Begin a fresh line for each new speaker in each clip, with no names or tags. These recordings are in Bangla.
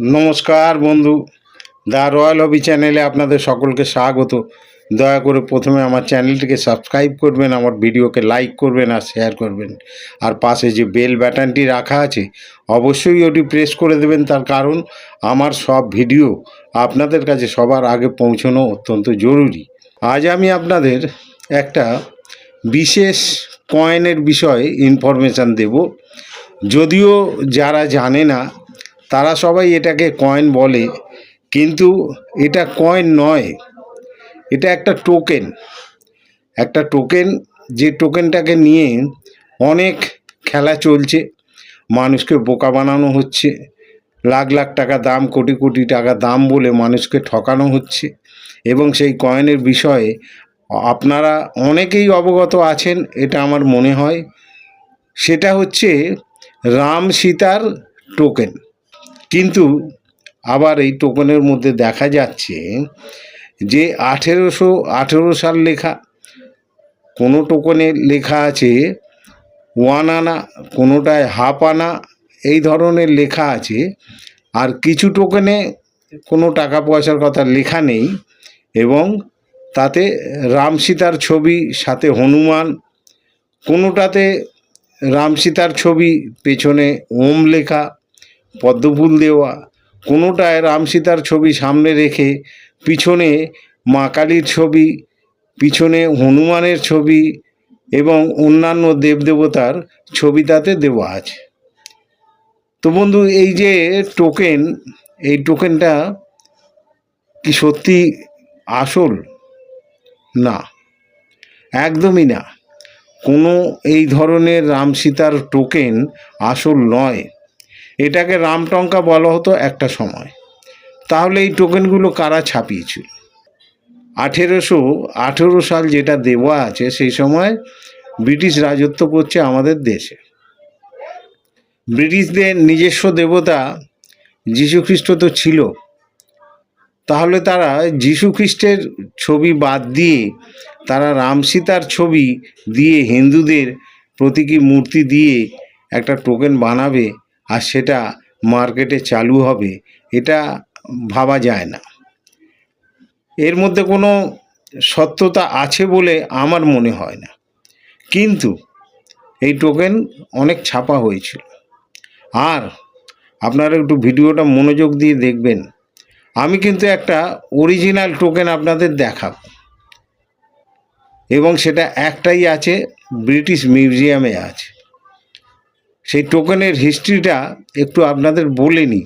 নমস্কার বন্ধু দ্য রয়্যাল হবি চ্যানেলে আপনাদের সকলকে স্বাগত। দয়া করে প্রথমে আমার চ্যানেলটিকে সাবস্ক্রাইব করবেন, আমার ভিডিওকে লাইক করবেন আর শেয়ার করবেন। আর পাশে যে বেল বাটনটি রাখা আছে, অবশ্যই ওটি প্রেস করে দেবেন। তার কারণ, আমার সব ভিডিও আপনাদের কাছে সবার আগে পৌঁছানো অত্যন্ত জরুরি। আজ আমি আপনাদের একটা বিশেষ কয়েনের বিষয়ে ইনফরমেশান দেব। যদিও যারা জানে না তারা সবাই এটাকে কয়েন বলে, কিন্তু এটা কয়েন নয়। এটা একটা টোকেন একটা টোকেন যে টোকেনটাকে নিয়ে অনেক খেলা চলছে। মানুষকে বোকা বানানো হচ্ছে। লাখ লাখ টাকা দাম, কোটি কোটি টাকা দাম বলে মানুষকে ঠকানো হচ্ছে। এবং সেই কয়েনের বিষয়ে আপনারা অনেকেই অবগত আছেন, এটা আমার মনে হয়। সেটা হচ্ছে রাম সীতার টোকেন কিন্তু আবার এই টোকনের মধ্যে দেখা যাচ্ছে যে আঠেরোশো আঠেরো সাল লেখা কোনো টোকনে লেখা আছে ওয়ান আনা কোনোটায় হাফ আনা এই ধরনের লেখা আছে। আর কিছু টোকেনে কোনো টাকা পয়সার কথা লেখা নেই এবং তাতে রাম সীতার ছবি, সাথে হনুমান, কোনোটাতে রাম সীতার ছবি, পেছনে ওম লেখা পদ্মফুল দেওয়া। কোনোটায় রাম সীতার ছবি সামনে রেখে পিছনে মা কালীর ছবি, পিছনে হনুমানের ছবি এবং অন্যান্য দেবদেবতার ছবি তাতে দেওয়া আছে। তো বন্ধু, এই যে টোকেন, এই টোকেনটা কি সত্যি আসল? না, একদমই না। কোনো এই ধরনের রাম সীতার টোকেন আসল নয়। এটাকে রামটঙ্কা বলা হতো একটা সময়। তাহলে এই টোকেনগুলো কারা ছাপিয়েছিল? আঠেরোশো আঠেরো সাল যেটা দেওয়া আছে, সেই সময় ব্রিটিশ রাজত্ব করছে আমাদের দেশে। ব্রিটিশদের নিজস্ব দেবতা যীশুখ্রিস্ট তো ছিল। তাহলে তারা যীশুখ্রিস্টের ছবি বাদ দিয়ে, তারা রাম সীতার ছবি দিয়ে হিন্দুদের প্রতীকী মূর্তি দিয়ে একটা টোকেন বানাবে আর সেটা মার্কেটে চালু হবে, এটা ভাবা যায় না। এর মধ্যে কোনো সত্যতা আছে বলে আমার মনে হয় না। কিন্তু এই টোকেন অনেক ছাপা হয়েছিল। আর আপনারা একটু ভিডিওটা মনোযোগ দিয়ে দেখবেন। আমি কিন্তু একটা অরিজিনাল টোকেন আপনাদের দেখাব। এবং সেটা একটাই আছে ব্রিটিশ মিউজিয়ামে আছে। সেই টোকেনের হিস্ট্রিটা একটু আপনাদের বলে নিই।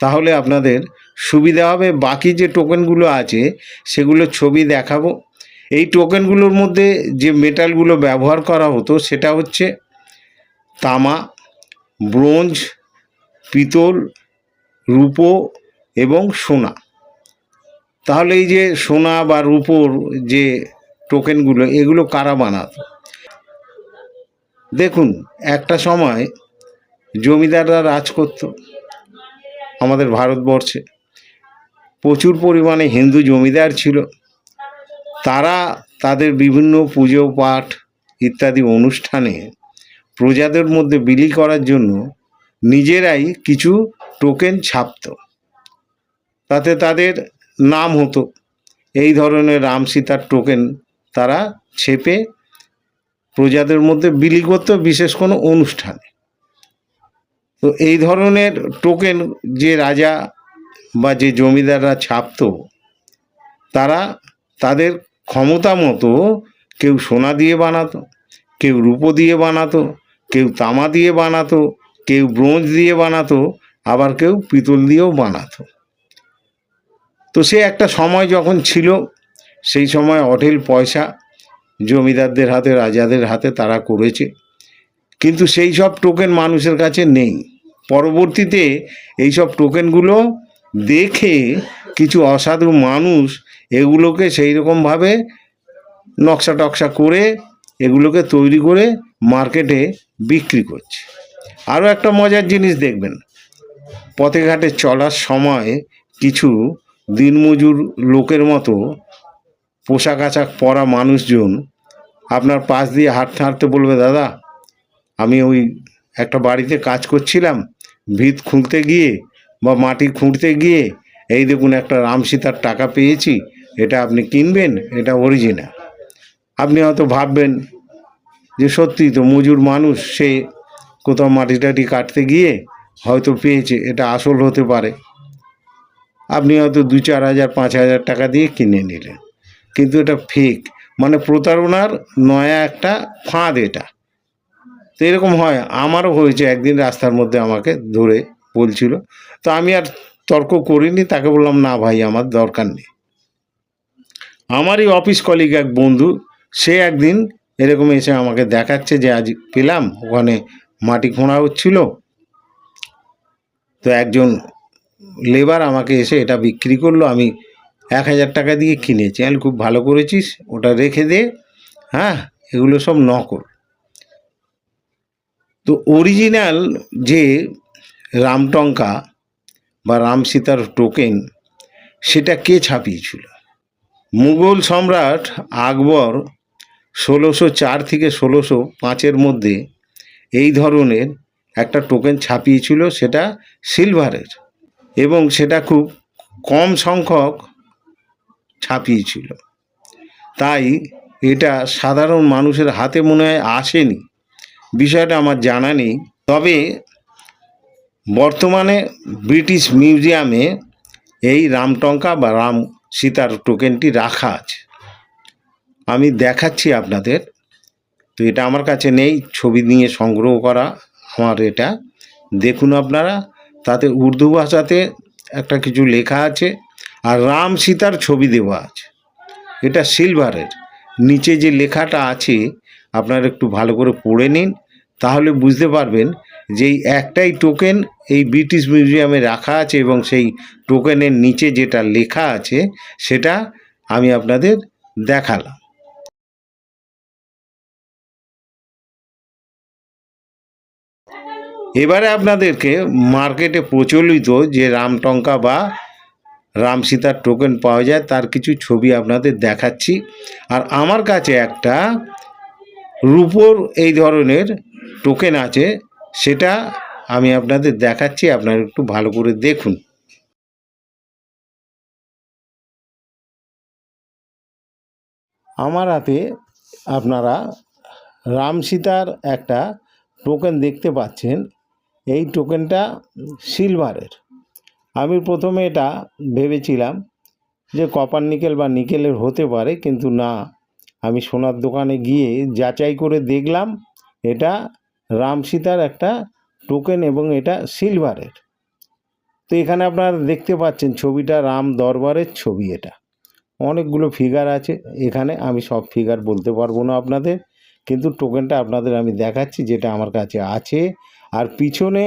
তাহলে আপনাদের সুবিধা হবে, বাকি যে টোকেনগুলো আছে, সেগুলো ছবি দেখাবো। এই টোকেনগুলোর মধ্যে যে মেটালগুলো ব্যবহার করা হতো, সেটা হচ্ছে তামা, ব্রোঞ্জ, পিতল, রূপো এবং সোনা। তাহলে এই যে সোনা বা রূপোর যে টোকেনগুলো এগুলো কারা বানাতো? দেখুন, একটা সময় জমিদাররা রাজ করত, আমাদের ভারতবর্ষে। প্রচুর পরিমাণে হিন্দু জমিদার ছিল। তারা তাদের বিভিন্ন পুজো, পাঠ ইত্যাদি অনুষ্ঠানে প্রজাদের মধ্যে বিলি করার জন্য নিজেরাই কিছু টোকেন ছাপত। তাতে তাদের নাম হতো। এই ধরনের রাম সীতার টোকেন তারা ছেপে প্রজাদের মধ্যে বিলি করতো বিশেষ কোনো অনুষ্ঠানে। তো এই ধরনের টোকেন যে রাজা বা যে জমিদাররা ছাপতো, তারা তাদের ক্ষমতা মতো কেউ সোনা দিয়ে বানাতো, কেউ রূপো দিয়ে বানাতো, কেউ তামা দিয়ে বানাতো, কেউ ব্রোঞ্জ দিয়ে বানাতো, আবার কেউ পিতল দিয়েও বানাতো। তো সে একটা সময় যখন ছিল, সেই সময় অঢেল পয়সা জমিদারদের হাতে, রাজাদের হাতে তারা করেছে। কিন্তু সেই সব টোকেন মানুষের কাছে নেই। পরবর্তীতে এই সব টোকেনগুলো দেখে কিছু অসাধু মানুষ এগুলোকে সেই রকমভাবে নকশা টকশা করে এগুলোকে তৈরি করে মার্কেটে বিক্রি করছে। আরও একটা মজার জিনিস দেখবেন। পথে ঘাটে চলার সময় কিছু দিনমজুর লোকের মতো পোশাক আশাক পরা মানুষজন আপনার পাশ দিয়ে হাঁটতে হাঁটতে বলবে, দাদা, আমি ওই একটা বাড়িতে কাজ করছিলাম, ভিত খুঁড়তে গিয়ে বা মাটি খুঁড়তে গিয়ে এই দেখুন একটা রাম সীতার টাকা পেয়েছি, এটা আপনি কিনবেন? এটা অরিজিনাল আপনি হয়তো ভাববেন যে সত্যি তো মজুর মানুষ, সে কোথাও মাটি টাটি কাটতে গিয়ে হয়তো পেয়েছে, এটা আসল হতে পারে। আপনি হয়তো দু চার হাজার, পাঁচ হাজার টাকা দিয়ে কিনে নিলেন। কিন্তু এটা ফেক মানে প্রতারণার নয়া একটা ফাঁদ এটা। তো এরকম হয়, আমারও হয়েছে একদিন রাস্তার মধ্যে আমাকে ধরে বলছিল। তো আমি আর তর্ক করিনি, তাকে বললাম, না ভাই, আমার দরকার নেই। আমারই অফিস কলিগ এক বন্ধু, সে একদিন এরকম এসে আমাকে দেখাচ্ছে যে আজ পেলাম, ওখানে মাটি খোঁড়া হচ্ছিল। তো একজন লেবার আমাকে এসে এটা বিক্রি করল, আমি এক হাজার টাকা দিয়ে কিনেছি আমি খুব ভালো করেছিস, ওটা রেখে দে হ্যাঁ? এগুলো সব নকল। তো অরিজিনাল যে রামটঙ্কা বা রাম সীতার টোকেন সেটা কে ছাপিয়েছিল? মুঘল সম্রাট আকবর ষোলোশো চার থেকে ষোলোশো পাঁচের মধ্যে এই ধরনের একটা টোকেন ছাপিয়েছিল, সেটা সিলভারের এবং সেটা খুব কম সংখ্যক ছাপিয়েছিল। তাই এটা সাধারণ মানুষের হাতে মনে হয় আসেনি। বিষয়টা আমার জানা নেই। তবে বর্তমানে ব্রিটিশ মিউজিয়ামে এই রামটঙ্কা বা রাম সীতার টোকেনটি রাখা আছে। আমি দেখাচ্ছি আপনাদের। তো এটা আমার কাছে নেই। ছবি নিয়ে সংগ্রহ করা আমার এটা। দেখুন আপনারা। তাতে উর্দু ভাষাতে একটা কিছু লেখা আছে। আর রাম সীতার ছবি দেওয়া আছে। এটা সিলভারের। নিচে যে লেখাটা আছে, আপনারা একটু ভালো করে পড়ে নিন, তাহলে বুঝতে পারবেন যে এই একটাই টোকেন এই ব্রিটিশ মিউজিয়ামে রাখা আছে এবং সেই টোকেনের নিচে যেটা লেখা আছে, সেটা আমি আপনাদের দেখালাম। এবারে আপনাদেরকে মার্কেটে প্রচলিত যে রামটঙ্কা বা রাম সীতার টোকেন পাওয়া যায়, তার কিছু ছবি আপনাদের দেখাচ্ছি। আর আমার কাছে একটা রূপোর এই ধরনের টোকেন আছে, সেটা আমি আপনাদের দেখাচ্ছি, আপনারা একটু ভালো করে দেখুন। আমার হাতে আপনারা রাম সীতার একটা টোকেন দেখতে পাচ্ছেন, এই টোকেনটা সিলভারের আমি প্রথমে এটা ভেবেছিলাম যে কপার নিকেল বা নিকেলের হতে পারে, কিন্তু না। আমি সোনার দোকানে গিয়ে যাচাই করে দেখলাম এটা রাম সীতার একটা টোকেন এবং এটা সিলভারের তো এখানে আপনারা দেখতে পাচ্ছেন ছবিটা, রাম দরবারের ছবি এটা। অনেকগুলো ফিগার আছে, এখানে আমি সব ফিগার বলতে পারব না আপনাদের, কিন্তু টোকেনটা আপনাদের আমি দেখাচ্ছি যেটা আমার কাছে আছে। আর পিছনে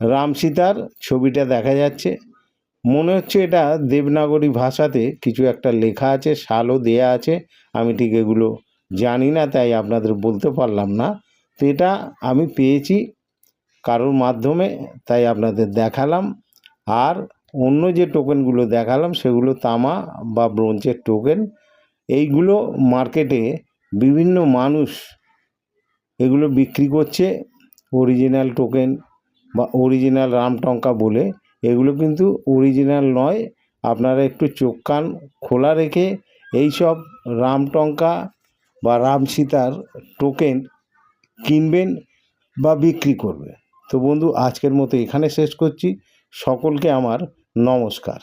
রাম সীতার ছবিটা দেখা যাচ্ছে। মনে হচ্ছে এটা দেবনাগরী ভাষাতে কিছু একটা লেখা আছে শালও দেয়া আছে। আমি ঠিক এগুলো জানি না, তাই আপনাদের বলতে পারলাম না। তো এটা আমি পেয়েছি কারোর মাধ্যমে, তাই আপনাদের দেখালাম। আর অন্য যে টোকেনগুলো দেখালাম, সেগুলো তামা বা ব্রোঞ্জের টোকেন এইগুলো মার্কেটে বিভিন্ন মানুষ এগুলো বিক্রি করছে। অরিজিনাল টোকেন বা অরিজিনাল রামটঙ্কা বলে, এগুলো কিন্তু অরিজিনাল নয়। আপনারা একটু চোখ কান খোলা রেখে এই সব রামটঙ্কা বা রাম সীতার টোকেন কিনবেন বা বিক্রি করবে তো বন্ধু, আজকের মতো এখানে শেষ করছি। সকলকে আমার নমস্কার।